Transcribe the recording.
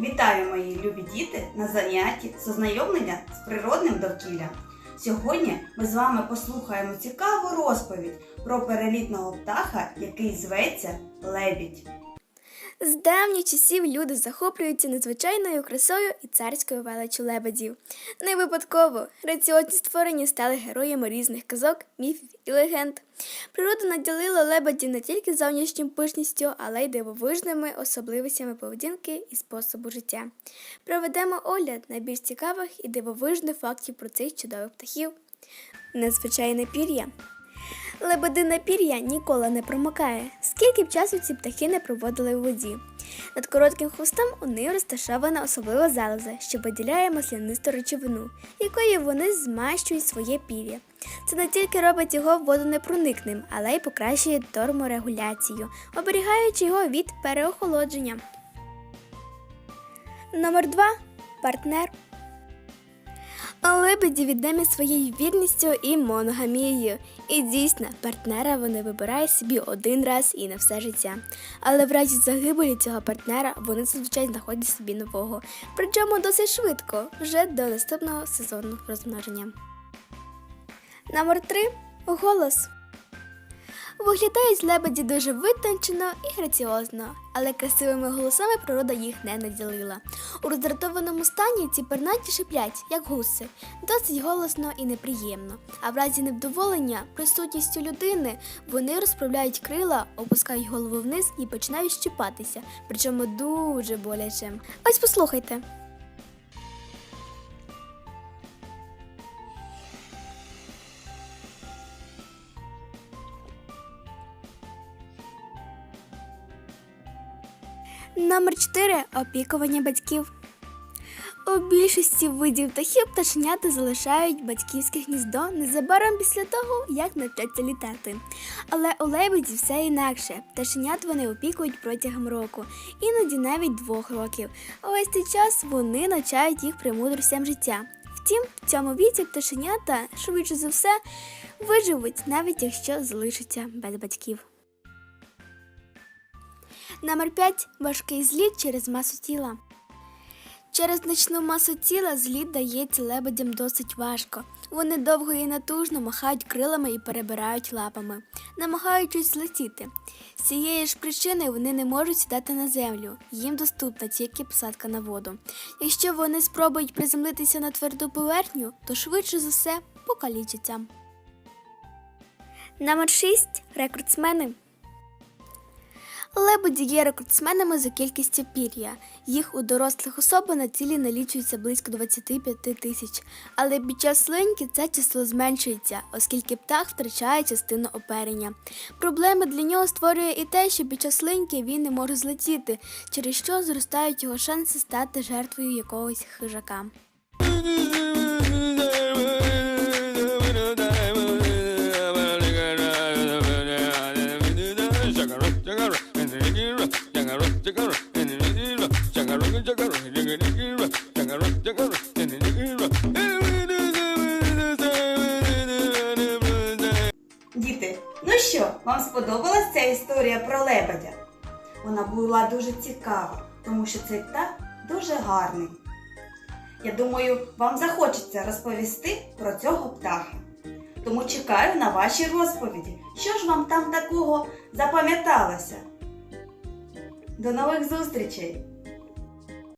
Вітаю, мої любі діти, на занятті з ознайомлення з природним довкіллям. Сьогодні ми з вами послухаємо цікаву розповідь про перелітного птаха, який зветься лебідь. З давніх часів люди захоплюються надзвичайною красою і царською величю лебедів. Не випадково граціозні створення стали героями різних казок, міфів і легенд. Природа наділила лебедів не тільки зовнішнім пишністю, але й дивовижними особливостями поведінки і способу життя. Проведемо огляд найбільш цікавих і дивовижних фактів про цих чудових птахів. Незвичайне пір'я. Лебедине пір'я ніколи не промокає, скільки б часу ці птахи не проводили у воді. Над коротким хвостом у них розташована особлива залоза, що виділяє маслянисту речовину, якою вони змащують своє пір'я. Це не тільки робить його водонепроникним, але й покращує терморегуляцію, оберігаючи його від переохолодження. Номер 2. Партнер. Лебеді відомі своєю вірністю і моногамією. І дійсно, партнера вони вибирають собі один раз і на все життя. Але в разі загибелі цього партнера вони зазвичай знаходять собі нового, причому досить швидко, вже до наступного сезону розмноження. Номер 3. Голос. Виглядають лебеді дуже витончено і граціозно, але красивими голосами природа їх не наділила. У роздратованому стані ці пернаті шиплять, як гуси, досить голосно і неприємно. А в разі невдоволення присутністю людини вони розправляють крила, опускають голову вниз і починають щипатися, причому дуже боляче. Ось послухайте. Номер 4. Опікування батьків. У більшості видів птахів пташенята залишають батьківське гніздо незабаром після того, як навчаться літати. Але у лебеді все інакше. Пташенят вони опікують протягом року, іноді навіть двох років. Увесь цей час вони навчають їх премудростям життя. Втім, в цьому віці пташенята, швидше за все, виживуть, навіть якщо залишаться без батьків. Номер 5. Важкий зліт через масу тіла. Через значну масу тіла зліт дається лебедям досить важко. Вони довго і натужно махають крилами і перебирають лапами, намагаючись злетіти. З цієї ж причини вони не можуть сідати на землю, їм доступна тільки посадка на воду. Якщо вони спробують приземлитися на тверду поверхню, то швидше за все покалічаться. Номер 6. Рекордсмени. Лебеді є рекордсменами за кількістю пір'я. Їх у дорослих особи на тілі налічується близько 25 тисяч. Але під час линьки це число зменшується, оскільки птах втрачає частину оперення. Проблеми для нього створює і те, що під час линьки він не може злетіти, через що зростають його шанси стати жертвою якогось хижака. Діти, ну що, вам сподобалась ця історія про лебедя? Вона була дуже цікава, тому що цей птах дуже гарний. Я думаю, вам захочеться розповісти про цього птаха. Тому чекаю на ваші розповіді. Що ж вам там такого запам'яталося? До нових зустрічей!